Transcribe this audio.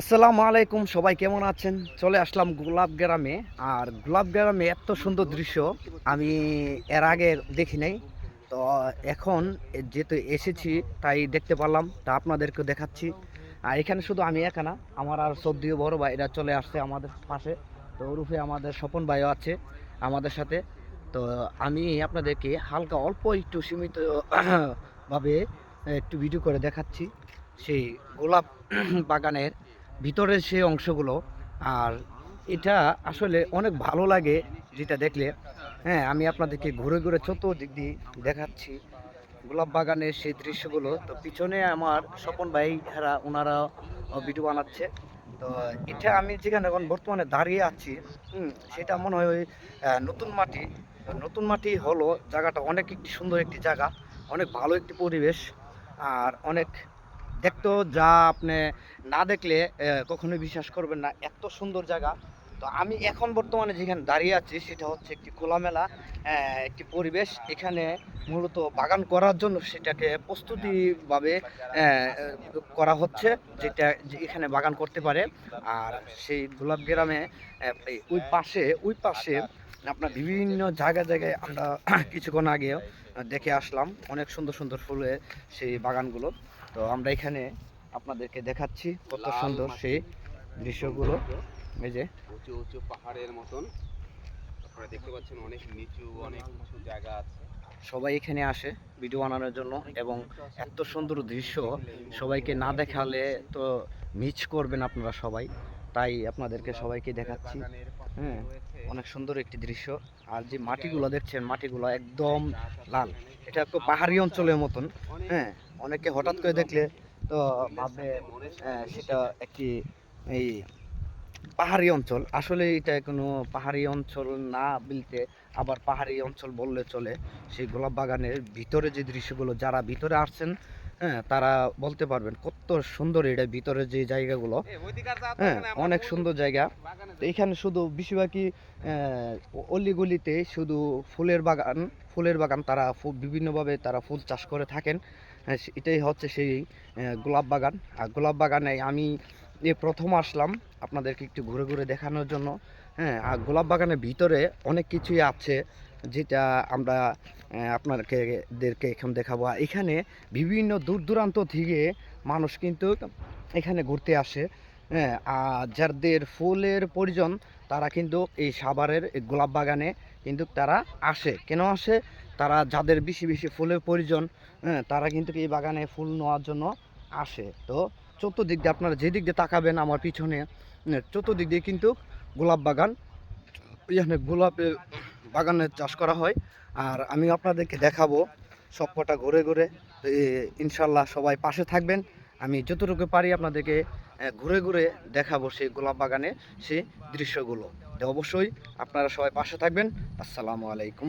আসসালামু আলাইকুম, সবাই কেমন আছেন? চলে আসলাম গোলাপ গ্রামে আর গোলাপ গ্রামে এত সুন্দর দৃশ্য, আমি এর আগে দেখি নাই। তো এখন যেহেতু এসেছি, তাই দেখতে পারলাম, তা আপনাদেরকে দেখাচ্ছি। আর এখানে শুধু আমি একা না, আমার আর সদ্যীয় বড় ভাইরা চলে আসছে আমাদের পাশে। তো রূপে আমাদের স্বপন ভাইও আছে আমাদের সাথে। তো আমি আপনাদেরকে হালকা অল্প একটু সীমিতভাবে একটু ভিডিও করে দেখাচ্ছি। সেই গোলাপ বাগানের ভিতরের সেই অংশগুলো, আর এটা আসলে অনেক ভালো লাগে যেটা দেখলে। হ্যাঁ আমি আপনাদেরকে ঘুরে ঘুরে চতুর্দিক দিয়ে দেখাচ্ছি। গোলাপ বাগানের সেই দৃশ্যগুলো। তো পিছনে আমার স্বপন ভাই, এরা ওনারা ভিডিও বানাচ্ছে। তো এটা আমি যেখানে এখন বর্তমানে দাঁড়িয়ে আছি সেটা মনে হয় ওই নতুন মাটি। নতুন মাটি হলো জায়গাটা অনেক একটি সুন্দর একটি জায়গা, অনেক ভালো একটি পরিবেশ, আর অনেক দেখতো যা আপনি না দেখলে কখনোই বিশ্বাস করবেন না, এত সুন্দর জায়গা। তো আমি এখন বর্তমানে যেখানে দাঁড়িয়ে আছি, সেটা হচ্ছে একটি খোলামেলা একটি পরিবেশ। এখানে মূলত বাগান করার জন্য সেটাকে প্রস্তুতিভাবে করা হচ্ছে, যেটা এখানে বাগান করতে পারে। আর সেই গোলাপ গ্রামে ওই পাশে ওই পাশে আপনার বিভিন্ন জায়গা জায়গায় আমরা কিছুক্ষণ আগে দেখে আসলাম। অনেক সুন্দর সুন্দর ফুলের সেই বাগানগুলো। তো আমরা এখানে আপনাদেরকে দেখাচ্ছি কত সুন্দর সেই দৃশ্যগুলো। এই যে। উঁচু উঁচু পাহাড়ের মতন। আপনারা দেখতে পাচ্ছেন অনেক নিচু অনেক উঁচু জায়গা আছে। সবাই এখানে আসে ভিডিও বানানোর জন্য এবং এত সুন্দর দৃশ্য সবাইকে না দেখালে তো মিস করবেন আপনারা সবাই। তাই আপনাদেরকে সবাইকে দেখাচ্ছি। হ্যাঁ, অনেক সুন্দর একটি দৃশ্য। আর যে মাটিগুলো দেখছেন মাটিগুলো একদম লাল। এটা একটু পাহাড়ি অঞ্চলের মতন। হ্যাঁ অনেকে হঠাৎ করে দেখলে তো ভাববে সেটা একটি এই পাহাড়ি অঞ্চল। আসলে এটা কোনো পাহাড়ি অঞ্চল না বলতে আবার পাহাড়ি অঞ্চল বললে চলে। সেই গোলাপ বাগানের ভিতরে যে দৃশ্যগুলো, যারা ভিতরে আসছেন হ্যাঁ তারা বলতে পারবেন কত সুন্দর এটা ভিতরে যে জায়গাগুলো। হ্যাঁ অনেক সুন্দর জায়গা। এখানে শুধু বেশিরভাগই অলিগলিতে শুধু ফুলের বাগান ফুলের বাগান তারা বিভিন্নভাবে তারা ফুল চাষ করে থাকেন। হ্যাঁ, এটাই হচ্ছে সেই গোলাপ বাগান। আর গোলাপ বাগানে আমি এই প্রথম আসলাম আপনাদেরকে একটু ঘুরে ঘুরে দেখানোর জন্য। হ্যাঁ আর গোলাপ বাগানের ভিতরে অনেক কিছুই আছে যেটা আমরা আপনাদেরকে এখন দেখাবো। এখানে বিভিন্ন দূর দূরান্ত থেকে মানুষ কিন্তু এখানে ঘুরতে আসে। হ্যাঁ আর যাদের ফুলের প্রয়োজন তারা কিন্তু এই সাভারের গোলাপ বাগানে কিন্তু তারা আসে। কেন আসে? তারা যাদের বেশি বেশি ফুলের প্রয়োজন হ্যাঁ তারা কিন্তু এই বাগানে ফুল নেওয়ার জন্য আসে। তো চতুর্দিক দিয়ে আপনারা যেদিক দিয়ে তাকাবেন আমার পিছনে হ্যাঁ, চতুর্দিক দিয়ে কিন্তু গোলাপ বাগান এখানে গোলাপের বাগানের চাষ করা হয়। আর আমি আপনাদেরকে দেখাবো সবকটা ঘুরে ঘুরে। ইনশাল্লাহ সবাই পাশে থাকবেন। আমি যতটুকু পারি আপনাদেরকে ঘুরে ঘুরে দেখাবো সেই গোলাপ বাগানে সেই দৃশ্যগুলো। অবশ্যই আপনারা সবাই পাশে থাকবেন। আসসালামু আলাইকুম।